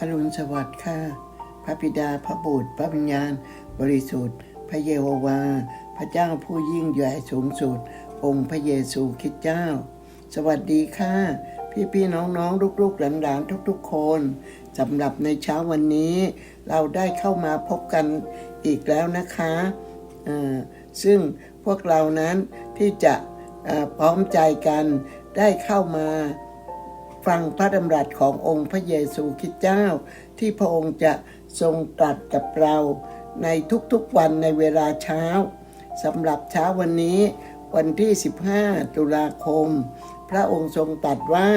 อรุณสวัสดิ์ค่ะ พระบิดาพระบุตร พระวิญญาณ บริสุทธิ์ พระเยโฮวา พระเจ้าผู้ยิ่งใหญ่สูงสุด องค์พระเยซูคริสต์เจ้า สวัสดีค่ะ พี่พี่ๆน้องๆลูกๆหลานๆทุกๆ คนสำหรับในเช้าวันนี้ เราได้เข้ามาพบกันอีกแล้วนะคะซึ่งพวกเรานั้นที่จะพร้อมใจกันได้เข้ามา ฟังพระดำรัสขององค์พระเยซูคริสต์เจ้า ที่พระองค์จะทรงตรัสกับเรา ในทุกๆวันในเวลาเช้าสำหรับเช้าวันนี้วันที่ 15 ตุลาคม พระองค์ทรงตรัสว่า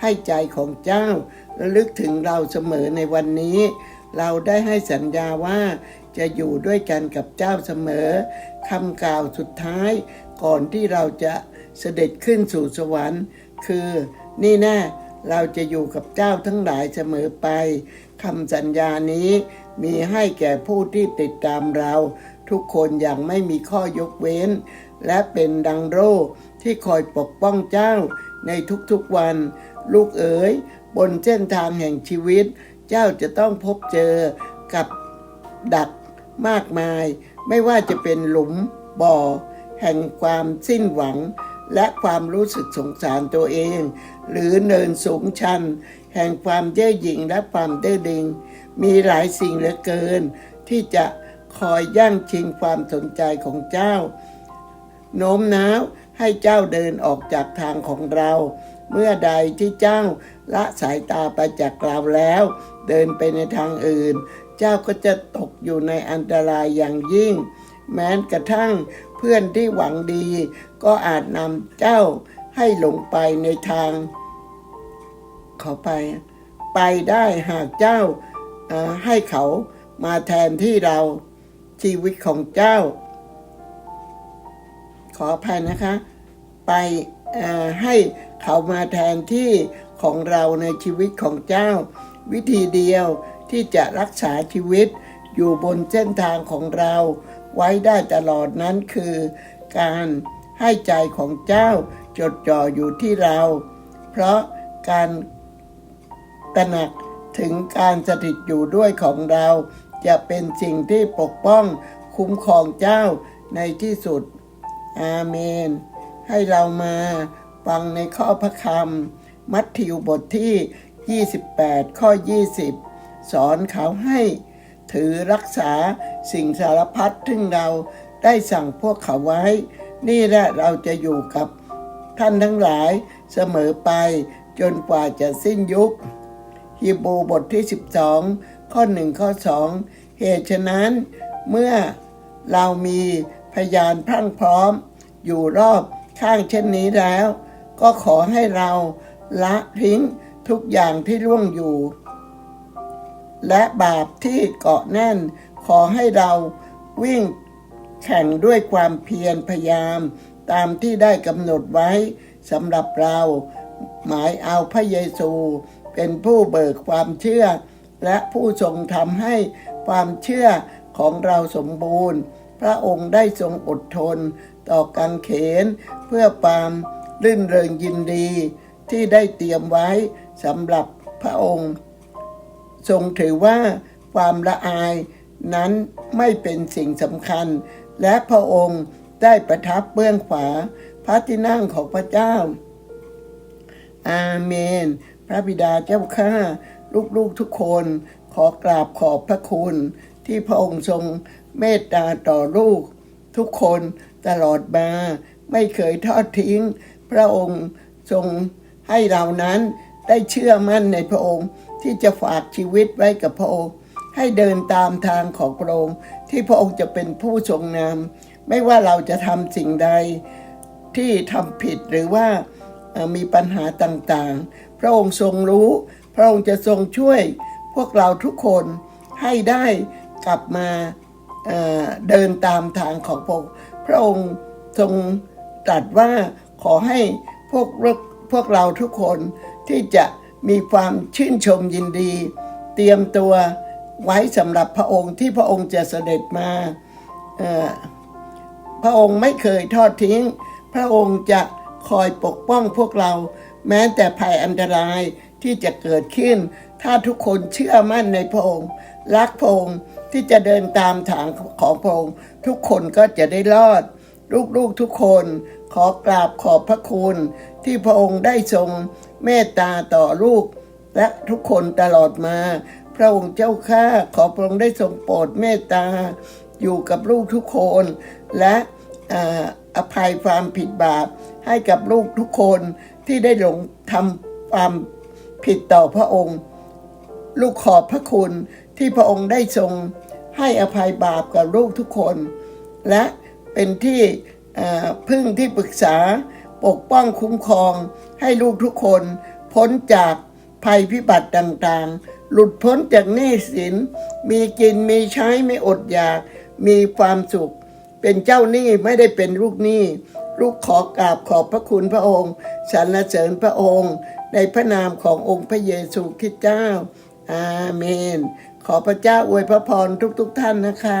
ให้ใจของเจ้าระลึกถึงเราเสมอในวันนี้ เราได้ให้สัญญาว่าจะอยู่ด้วยกันกับเจ้าเสมอคำกล่าวสุดท้ายก่อนที่เราจะเสด็จขึ้นสู่สวรรค์ คือนี่แน่ เราจะอยู่กับเจ้าทั้งหลายเสมอไปคำสัญญานี้มีให้แก่ผู้ที่ติดตามเรา ทุกคนอย่างไม่มีข้อยกเว้น และเป็นดังโรที่คอยปกป้องเจ้าในทุกๆวัน ลูกเอ๋ย บนเส้นทางแห่งชีวิต เจ้าจะต้องพบเจอกับดักมากมาย ไม่ว่าจะเป็นหลุมบ่อ แห่งความสิ้นหวัง และความรู้สึกสงสารตัวเอง หรือเนินสูงชัน แห่งความเย่อหยิ่งและความเด้อดิงมีหลายสิ่งเหลือเกิน ที่จะคอยย่างชิงความสนใจของเจ้า โน้มน้าวให้เจ้าเดินออกจากทางของเรา เมื่อใดที่เจ้าละสายตาไปจากเราแล้ว เดินไปในทางอื่น เจ้าก็จะตกอยู่ในอันตรายอย่างยิ่ง แม้กระทั่งเพื่อนที่หวังดี ก็อาจนำเจ้าให้หลงไปในทาง ขอไป ไปได้หากเจ้าให้เขามาแทนที่เราชีวิตของเจ้า ขออภัยนะคะ ไปให้เขามาแทนที่ของเราในชีวิตของเจ้า วิธีเดียวที่จะรักษาชีวิตอยู่บนเส้นทางของเรา ไว้ได้ตลอดนั้นคือ การให้ใจของเจ้าจดจ่ออยู่ที่เรา เพราะการตระหนักถึงการสถิตอยู่ด้วยของเรา จะเป็นสิ่งที่ปกป้องคุ้มครองเจ้าในที่สุด อาเมน ให้เรามาฟังในข้อพระคำมัทธิวบทที่ 28 ข้อ 20 สอนเขาให้ ถือรักษาสิ่งสารพัดซึ่งเราได้สั่งพวกเขาไว้ นี่แหละเราจะอยู่กับท่านทั้งหลายเสมอไปจนกว่าจะสิ้นยุคฮีบูบทที่ 12 ข้อ 1 ข้อ 2 เหตุฉะนั้น เมื่อเรามีพยานพรั่งพร้อม อยู่รอบข้างเช่นนี้แล้ว ก็ขอให้เราละทิ้งทุกอย่างที่ร่วงอยู่ และบาปที่เกาะแน่น ขอให้เราวิ่งแข่งด้วยความเพียรพยายาม ตามที่ได้กำหนดไว้สำหรับเรา หมายเอาพระเยซู เป็นผู้เบิกความเชื่อ และผู้ทรงทำให้ความเชื่อของเราสมบูรณ์ พระองค์ได้ทรงอดทน ต่อการเขน เพื่อความรื่นเริงยินดี ที่ได้เตรียมไว้สำหรับพระองค์ ทรงถือว่าความละอายนั้นไม่เป็นสิ่งสำคัญ และพระองค์ได้ประทับเบื้องขวาพระที่นั่งของพระเจ้า อาเมน พระบิดาเจ้าข้าลูกๆทุกคนขอกราบขอบพระคุณ ที่พระองค์ทรงเมตตาต่อลูก ทุกคนตลอดมา ไม่เคยทอดทิ้ง พระองค์ทรงให้เรานั้น ได้เชื่อมั่นในพระองค์ที่จะฝากชีวิตไว้กับพระองค์ ให้เดินตามทางของพระองค์ที่พระองค์จะเป็นผู้ทรงนำไม่ว่าเราจะทำสิ่งใดที่ทำผิดหรือว่ามีปัญหาต่างๆ พระองค์ทรงรู้ พระองค์จะทรงช่วยพวกเราทุกคนให้ได้กลับมาเอ่อเดินตามทางของพระองค์ พระองค์ทรงตรัสว่าขอให้พวกพวกเราทุกคน ที่จะมีความชื่นชมยินดี เตรียมตัวไว้สำหรับพระองค์ที่พระองค์จะเสด็จมาพระองค์ไม่เคยทอดทิ้ง พระองค์จะคอยปกป้องพวกเรา แม้แต่ภัยอันตรายที่จะเกิดขึ้น ถ้าทุกคนเชื่อมั่นในพระองค์ รักพระองค์ที่จะเดินตามทางของพระองค์ ทุกคนก็จะได้รอด ลูกๆทุกคนขอกราบขอบพระคุณ ที่พระองค์ได้ทรงเมตตาต่อลูก และทุกคนตลอดมา พระองค์เจ้าข้าขอพระองค์ได้ทรงโปรดเมตตา อยู่กับลูกทุกคน และอภัยความผิดบาปให้กับลูกทุกคนที่ได้หลงทำความผิดต่อพระองค์ ลูกขอบพระคุณที่พระองค์ได้ทรงให้อภัยบาปกับลูกทุกคน และ เป็นที่พึ่งที่ปรึกษาปกป้องคุ้มครอง ให้ลูกทุกคนพ้นจากภัยพิบัติต่างๆ หลุดพ้นจากหนี้สิน มีกินมีใช้ไม่อดอยาก มีความสุข เป็นเจ้าหนี้ไม่ได้เป็นลูกหนี้ ลูกขอกราบขอบพระคุณพระองค์สรรเสริญพระองค์ ในพระนามขององค์พระเยซูคริสต์เจ้า อาเมน ขอพระเจ้าอวยพระพรทุกๆทท่านนะคะ